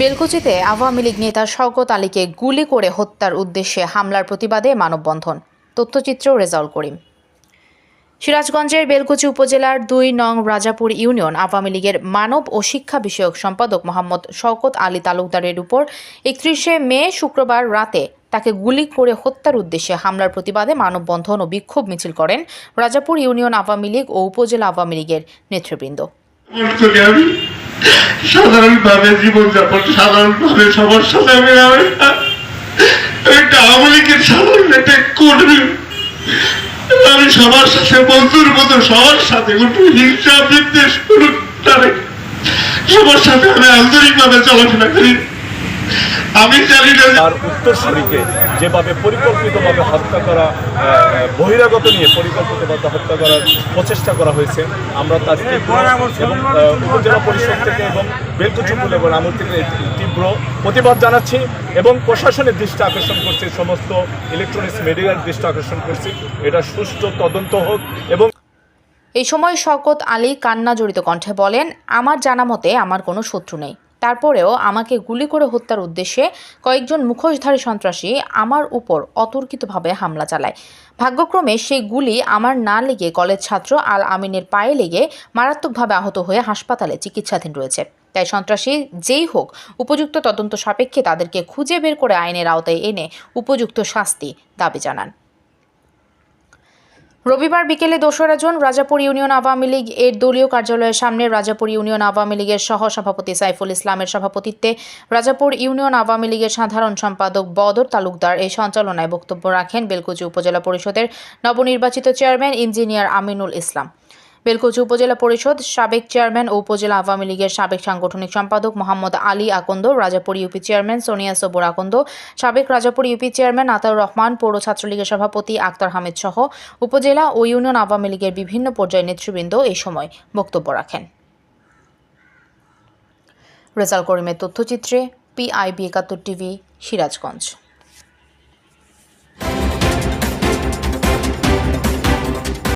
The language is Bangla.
বেলকুচিতে আওয়ামী লীগ নেতা শওকত আলীকে গুলি করে হত্যার উদ্দেশ্যে হামলার প্রতিবাদে মানববন্ধন। তথ্যচিত্র রেজাউল করিম। সিরাজগঞ্জের বেলকুচি উপজেলার দুই নং রাজাপুর ইউনিয়ন আওয়ামী লীগের মানব ও শিক্ষা বিষয়ক সম্পাদক মোহাম্মদ শওকত আলী তালুকদারের উপর একত্রিশে মে শুক্রবার রাতে তাকে গুলি করে হত্যার উদ্দেশ্যে হামলার প্রতিবাদে মানববন্ধন ও বিক্ষোভ মিছিল করেন রাজাপুর ইউনিয়ন আওয়ামী লীগ ও উপজেলা আওয়ামী লীগের নেতৃবৃন্দ। সাধারণভাবে জীবনযাপন, সাধারণভাবে সবার সাথে আমি আমি একটা আওয়ামী লীগের সাধারণ একটা কর্মী আমি সবার সাথে বন্ধুর মতো, সবার সাথে কোনো হিংসা বিদ্বেষ কোনো সবার সাথে আমি আন্তরিকভাবে চলাফেরা করি। তার উত্তরসূরিকে যেভাবে পরিকল্পিতভাবে হত্যা করা বহিরাগত নিয়ে পরিকল্পিতভাবে হত্যা করার প্রচেষ্টা করা হয়েছে আমরা তার তীব্র উপজেলা পরিষদ থেকে এবং বেলকুচুপুল এবং আমল থেকে তীব্র প্রতিবাদ জানাচ্ছি এবং প্রশাসনের দৃষ্টি আকর্ষণ করছি সমস্ত ইলেকট্রনিক্স মিডিয়ার দৃষ্টি আকর্ষণ করছি এটা সুষ্ঠু তদন্ত হোক এবং এই সময় শওকত আলী কান্না জড়িত কণ্ঠে বলেন আমার জানা মতে আমার কোনো শত্রু নেই। তারপরেও আমাকে গুলি করে হত্যার উদ্দেশ্যে কয়েকজন মুখোশধারী সন্ত্রাসী আমার উপর অতর্কিতভাবে হামলা চালায়। ভাগ্যক্রমে সেই গুলি আমার না লেগে কলেজ ছাত্র আল আমিনের পায়ে লেগে মারাত্মকভাবে আহত হয়ে হাসপাতালে চিকিৎসাধীন রয়েছে। তাই সন্ত্রাসী যেই হোক, উপযুক্ত তদন্ত সাপেক্ষে তাদেরকে খুঁজে বের করে আইনের আওতায় এনে উপযুক্ত শাস্তি দাবি জানান। রবিবার বিকেলে দোসরা জুন রাজাপুর ইউনিয়ন আওয়ামী লীগ এর দলীয় কার্যালয়ের সামনে রাজাপুর ইউনিয়ন আওয়ামী লীগের সহ সভাপতি সাইফুল ইসলামের সভাপতিত্বে রাজাপুর ইউনিয়ন আওয়ামী লীগের সাধারণ সম্পাদক বদর তালুকদার এই সঞ্চালনায় বক্তব্য রাখেন বেলকুচি উপজেলা পরিষদের নবনির্বাচিত চেয়ারম্যান ইঞ্জিনিয়ার আমিনুল ইসলাম। বেলকুচি উপজেলা পরিষদ সাবেক চেয়ারম্যান ও উপজেলা আওয়ামী লীগের সাবেক সাংগঠনিক সম্পাদক মোহাম্মদ আলী আকন্দ, রাজাপুর ইউপি চেয়ারম্যান সোনিয়া সবুর আকন্দ, সাবেক রাজাপুর ইউপি চেয়ারম্যান আতাউর রহমান, পৌর ছাত্রলীগের সভাপতি আক্তার হামিদ সহ উপজেলা ও ইউনিয়ন আওয়ামী লীগের বিভিন্ন পর্যায়ের নেতৃবৃন্দ এই সময় বক্তব্য রাখেন। রেজাল করিমের তথ্যচিত্রে, পিআইবি একাত্তর টিভি, সিরাজগঞ্জ।